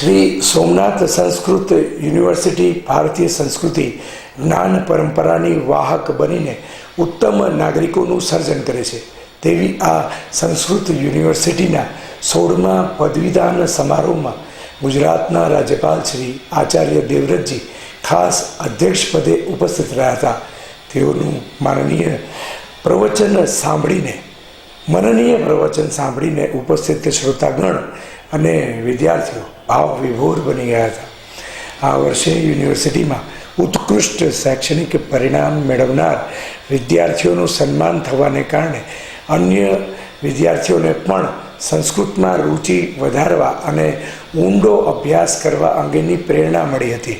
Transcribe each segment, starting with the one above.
Shri Somnath Sanskrit university ભારતીય સંસ્કૃતિ જ્ઞાન પરંપરાની વાહક બનીને ઉત્તમ નાગરિકોનું સર્જન કરે છે. તેવી આ સંસ્કૃત યુનિવર્સિટીના સોળમા પદવીદાન સમારોહમાં ગુજરાતના રાજ્યપાલ શ્રી આચાર્ય દેવવ્રતજી ખાસ અધ્યક્ષપદે ઉપસ્થિત રહ્યા હતા. તેઓનું માનનીય પ્રવચન સાંભળીને, મનનીય પ્રવચન સાંભળીને ઉપસ્થિત શ્રોતાગણ અને વિદ્યાર્થીઓ ભાવ વિભોર બની ગયા હતા. આ વર્ષે યુનિવર્સિટીમાં ઉત્કૃષ્ટ શૈક્ષણિક પરિણામ મેળવનાર વિદ્યાર્થીઓનું સન્માન થવાને કારણે અન્ય વિદ્યાર્થીઓને પણ સંસ્કૃતમાં રુચિ વધારવા અને ઊંડો અભ્યાસ કરવા અંગેની પ્રેરણા મળી હતી.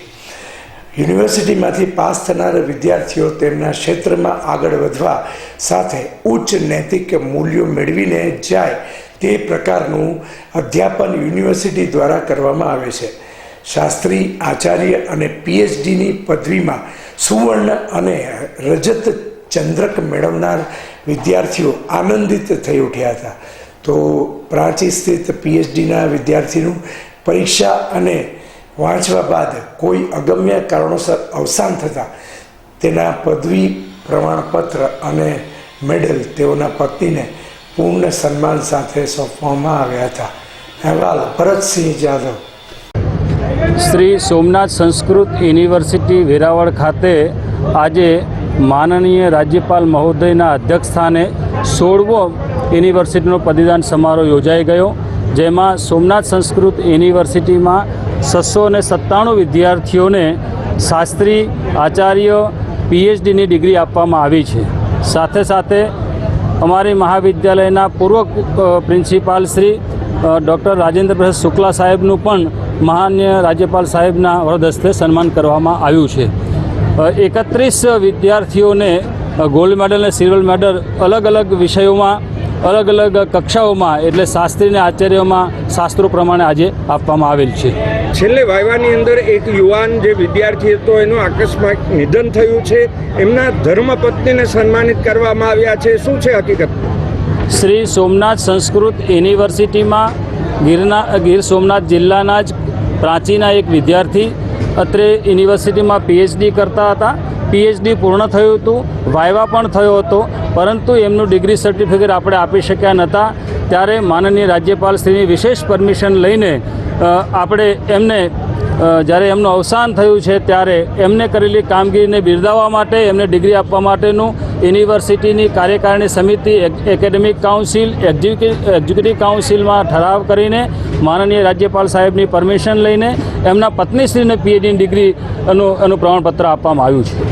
યુનિવર્સિટીમાંથી પાસ થનાર વિદ્યાર્થીઓ તેમના ક્ષેત્રમાં આગળ વધવા સાથે ઉચ્ચ નૈતિક મૂલ્યો મેળવીને જાય તે પ્રકારનું અધ્યાપન યુનિવર્સિટી દ્વારા કરવામાં આવે છે. શાસ્ત્રી, આચાર્ય અને પીએચડીની પદવીમાં સુવર્ણ અને રજત ચંદ્રક મેળવનાર વિદ્યાર્થીઓ આનંદિત થઈ ઉઠ્યા હતા. તો પ્રાંચી સ્થિત પીએચડીના વિદ્યાર્થીનું પરીક્ષા અને વાંચવા બાદ કોઈ અગમ્ય કારણોસર અવસાન થતાં તેના પદવી પ્રમાણપત્ર અને મેડલ તેઓના પત્નીને પૂર્ણ સન્માન સાથે સોંપવામાં આવ્યા હતા. અહેવાલ ભરતસિંહ જાદવ. શ્રી સોમનાથ સંસ્કૃત યુનિવર્સિટી વેરાવળ ખાતે આજે માનનીય રાજ્યપાલ મહોદયના અધ્યક્ષસ્થાને સોળમો યુનિવર્સિટીનો પદવીદાન સમારોહ યોજાઈ ગયો, જેમાં સોમનાથ સંસ્કૃત યુનિવર્સિટીમાં છસો ને સત્તાણું વિદ્યાર્થીઓને શાસ્ત્રી, આચાર્ય, પીએચડીની ડિગ્રી આપવામાં આવી છે. સાથે સાથે અમારી મહાવિદ્યાલયના પૂર્વ પ્રિન્સિપાલ શ્રી ડૉક્ટર રાજેન્દ્ર પ્રસાદ શુક્લા સાહેબનું પણ માન્ય રાજ્યપાલ સાહેબના વરદ હસ્તે સન્માન કરવામાં આવ્યું છે. એકત્રીસ વિદ્યાર્થીઓને ગોલ્ડ મેડલ અને સિલ્વર મેડલ અલગ અલગ વિષયોમાં, અલગ અલગ કક્ષાઓમાં, એટલે શાસ્ત્રીને આચાર્યોમાં શાસ્ત્રો પ્રમાણે આજે આપવામાં આવેલ છે. છેલ્લે વાયવાની અંદર એક યુવાન જે વિદ્યાર્થી હતો, એનું આકસ્મિક નિધન થયું છે. એમના ધર્મપત્નીને સન્માનિત કરવામાં આવ્યા છે. શું છે હકીકત? શ્રી સોમનાથ સંસ્કૃત યુનિવર્સિટીમાં ગીરના ગીર સોમનાથ જિલ્લાના જ પ્રાચીના એક વિદ્યાર્થી અત્રે યુનિવર્સિટીમાં પીએચડી કરતા હતા. પીએચડી પૂર્ણ થયું હતું. વાયવા પણ થયો હતો. પરંતુ એમનું ડિગ્રી સર્ટિફિકેટ આપણે આપી શક્યા નહોતા. ત્યારે માનનીય રાજ્યપાલ શ્રીની વિશેષ પરમિશન લઈને આપણે એમને જ્યારે એમનું અવસાન થયું છે ત્યારે એમને કરેલી કામગીરીને બિરદાવવા માટે, એમને ડિગ્રી આપવા માટેનું યુનિવર્સિટીની કાર્યકારિણી સમિતિ, એક- એકેડેમિક કાઉન્સિલ, એક્ઝિક્યુ- એક્ઝિક્યુટિવ કાઉન્સિલમાં ઠરાવ કરીને માનનીય રાજ્યપાલ સાહેબની પરમિશન લઈને એમના પત્નીશ્રીને પીએચડીની ડિગ્રી એનું એનું પ્રમાણપત્ર આપવામાં આવ્યું છે.